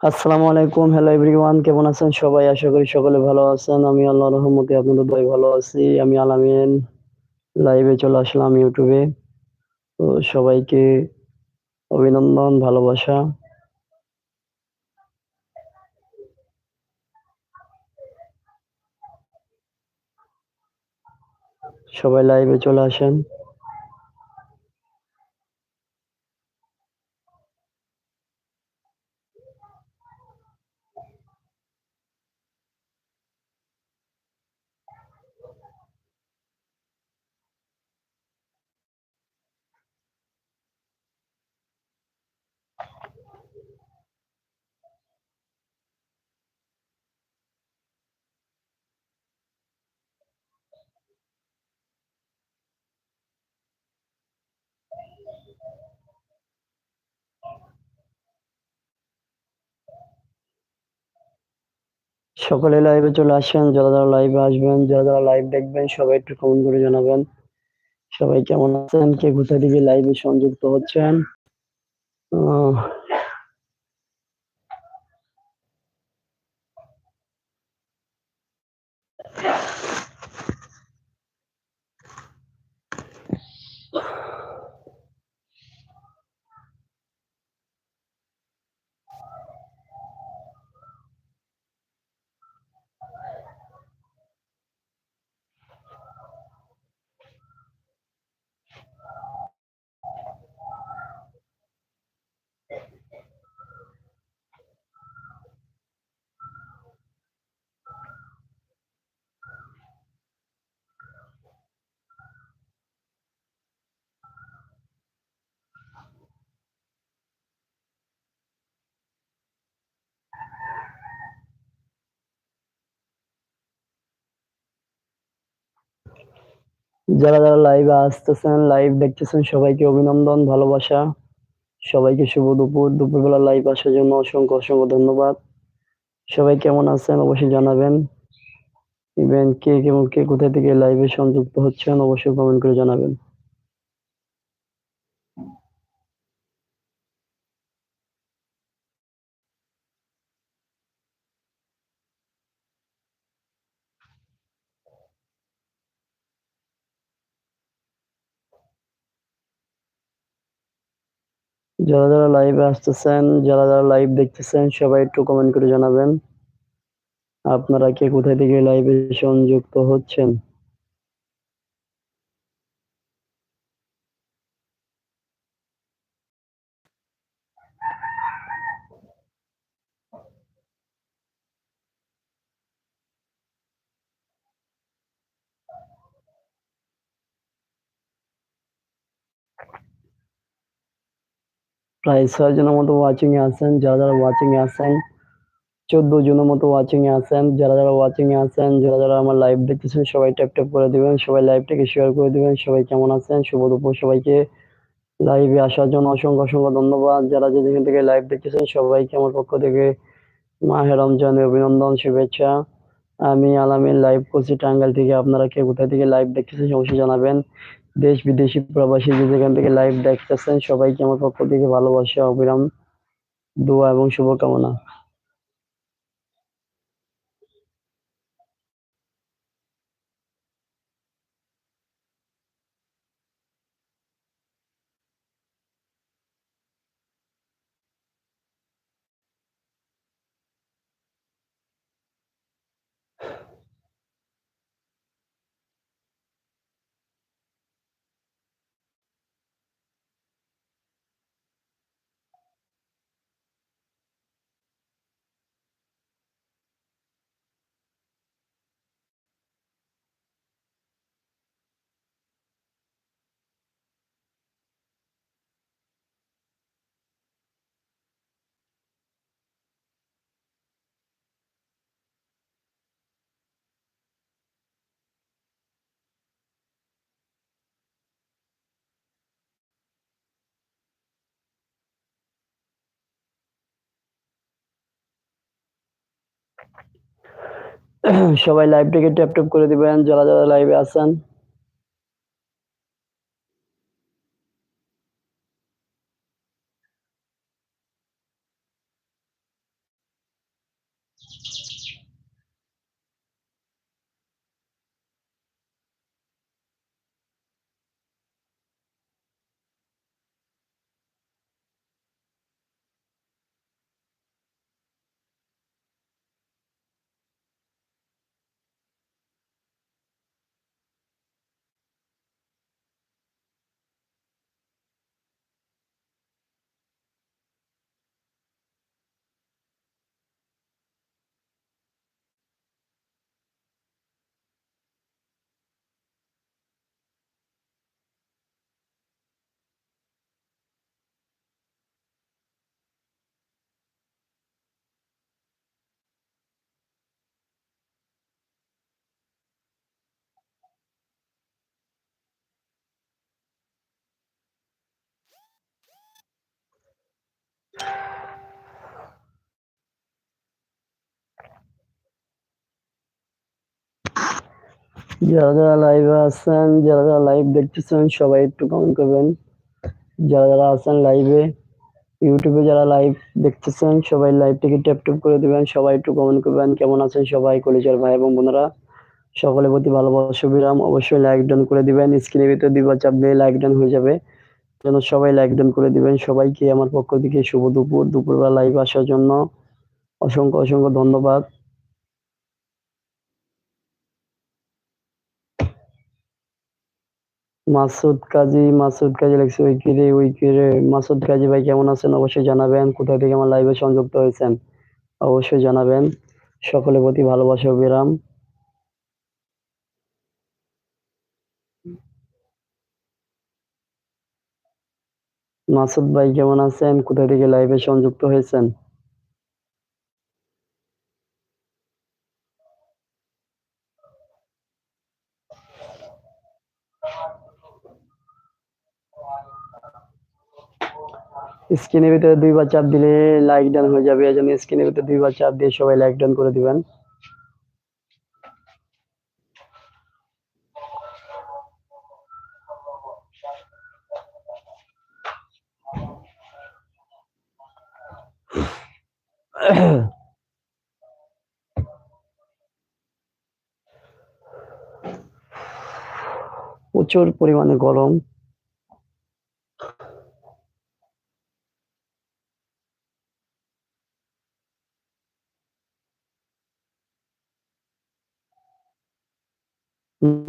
আসসালামু আলাইকুম। Hello everyone কেমন আছেন সবাই? আশা করি সকলে ভালো আছেন। আমি আল্লাহর রহমতে আপনাদের দোয়ায় ভালো আছি। আমি আলামিন লাইভে চলে আসলাম ইউটিউবে। তো সবাইকে অভিনন্দন, ভালোবাসা। সবাই লাইভে চলে আসেন। সকলে লাইভে চলে আসেন। যারা, যারা লাইভে আসবেন, যারা, যারা লাইভ দেখবেন সবাই একটু কমেন্ট করে জানাবেন। সবাই কেমন আছেন? কে কোথা থেকে লাইভে সংযুক্ত হচ্ছেন? যারা, যারা লাইভে আসতেছেন, লাইভ দেখতেছেন সবাইকে অভিনন্দন, ভালোবাসা। সবাইকে শুভ দুপুর। দুপুরবেলা লাইভ আসার জন্য অসংখ্য, অসংখ্য ধন্যবাদ। সবাই কেমন আছেন অবশ্যই জানাবেন। ইভেন কে কেমন কে কোথা থেকে লাইভে সংযুক্ত হচ্ছেন অবশ্যই কমেন্ট করে জানাবেন। যারা, যারা লাইভে আসতেছেন, যারা, যারা লাইভ দেখতেছেন সবাই একটু কমেন্ট করে জানাবেন। আপনারা কে কোথায় থেকে লাইভে সংযুক্ত হচ্ছেন? প্রায় ৬ জনের মতো ওয়াচিং এ আছেন। যারা, যারা ওয়াচিং এ আছেন ১৪ জনের মতো ওয়াচিং এ আছেন। যারা, যারা ওয়াচিং এ আছেন, যারা, যারা আমার লাইভ দেখতেছেন সবাই ট্যাপ, ট্যাপ করে দিবেন। সবাই লাইভটাকে শেয়ার করে দিবেন। সবাই কেমন আছেন? শুভ দুপুর সবাইকে। লাইভে আসার জন্য অসংখ্য, অসংখ্য ধন্যবাদ। যারা যে যেখান থেকে লাইভ দেখতেছেন সবাইকে আমার পক্ষ থেকে মাহে রমজানের অভিনন্দন, শুভেচ্ছা। আমি আলামিন লাইভ করছি টাঙ্গাইল থেকে। আপনারা কে কোথায় থেকে লাইভ দেখতেছেন অবশ্যই জানাবেন। দেশ বিদেশি প্রবাসী যে যেখান থেকে লাইভ দেখতেছেন সবাইকে আমার পক্ষ থেকে ভালোবাসা, অবিরাম দোয়া এবং শুভকামনা। সবাই লাইভটাকে ট্যাপ, ট্যাপ করে দিবেন যারা, যারা লাইভে আছেন। যারা যারা লাইভে আছেন, যারা যারা লাইভ দেখতেছেন, সবাই একটু কমেন্ট করবেন। যারা যারা আছেন লাইভে ইউটিউবে যারা লাইভ দেখতেছেন, সবাই লাইভটিকে ট্যাপ ট্যাপ করে দিবেন, সবাই একটু কমেন্ট করবেন, কেমন আছেন সবাই, কলিজার ভাই এবং বোনেরা? সকলের প্রতি ভালোবাসা, বিরাম, অবশ্যই লাইক ডান করে দিবেন। স্ক্রিনের ভিতরে দুইবার চাপ দিয়ে লাইক ডান হয়ে যাবে। যেন সবাই লাইক ডান করে দিবেন। সবাইকে আমার পক্ষ থেকে শুভ দুপুর। দুপুরবেলা লাইভ আসার জন্য অসংখ্য অসংখ্য ধন্যবাদ। মাসুদ কাজী মাসুদ কাজী লেখছে, ওই কিরে ওই কিরে মাসুদ কাজী ভাই কেমন আছেন? অবশ্যই জানাবেন। কোথা থেকে আমার লাইভে সংযুক্ত হয়েছেন? অবশ্যই জানাবেন। সকলের প্রতি ভালোবাসা বিরাম। মাসুদ ভাই কেমন আছেন? কোথা থেকে লাইভে সংযুক্ত হয়েছেন? স্ক্রিনের ভিতরে দুইবার চাপ দিলে লাইক ডান হয়ে যাবে এই জন্য স্ক্রিনের ভিতরে দুইবার চাপ দিয়ে সবাই লাইক ডান করে দিবেন। প্রচুর পরিমাণে গরম।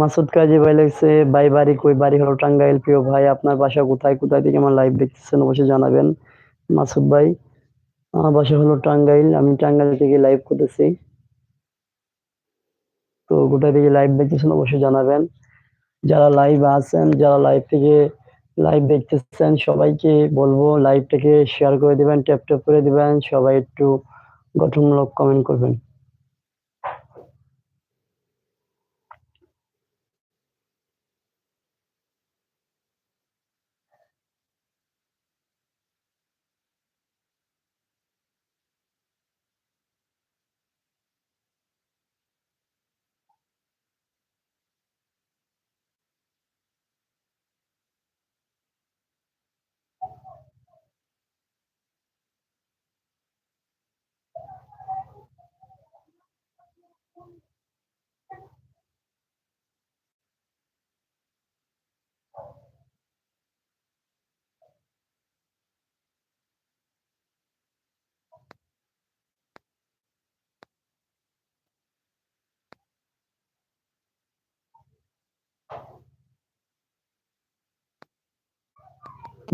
মাসুদ কাজী ভাই লাগছে, ভাই বাড়ি কই? বাড়ি হলো টাঙ্গাইল। প্রিয় ভাই, আপনার বাসা কোথায়? কোথায় থেকে আমার লাইভ দেখতেছেন অবশ্যই জানাবেন। মাসুদ ভাই, আমার বাসা হলো টাঙ্গাইল। আমি টাঙ্গাইল থেকে লাইভ করতেছি। তো কোথায় থেকে লাইভ দেখতেছেন অবশ্যই জানাবেন। যারা লাইভ আছেন, যারা লাইভ থেকে লাইভ দেখতেছেন, সবাইকে বলব লাইভটাকে শেয়ার করে দিবেন ট্যাপ ট্যাপ করে দিবেন। সবাই একটু গঠনমূলক কমেন্ট করবেন।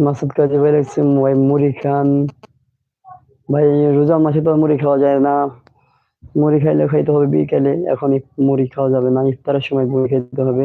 মাসুদ কাজী ভাই লাগছে ভাই মুড়ি খান। ভাই, রোজা মাসে তো মুড়ি খাওয়া যায় না। মুড়ি খাইলে খাইতে হবে বিকেলে, এখন মুড়ি খাওয়া যাবে না, ইফতারের সময় মুড়ি খাইতে হবে।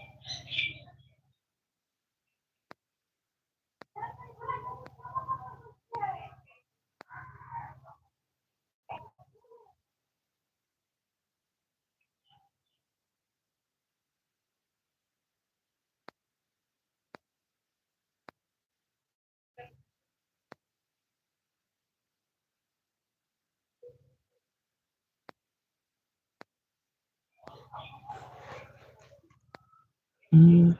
Mm-hmm.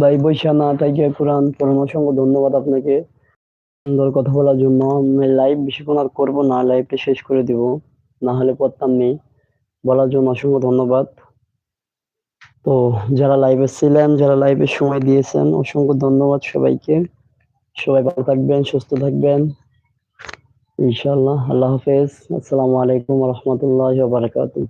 ভাই, বৈশা না থেকে কোরআন পড়ানো অসংখ্য ধন্যবাদ আপনাকে। সুন্দর কথা বলার জন্য আমি লাইভ বেশিক্ষণ আর করব না লাইভটা শেষ করে দিব। না হলে পড়তাম নেই। বলার জন্য অসংখ্য ধন্যবাদ। তো যারা লাইভে ছিলেন, যারা লাইভে সময় দিয়েছেন, অসংখ্য ধন্যবাদ সবাইকে। সবাই ভালো থাকবেন, সুস্থ থাকবেন। ইনশাল্লাহ আল্লাহ হাফেজ। আসসালামু আলাইকুম রহমতুল্লাহ বারাকাতুহ।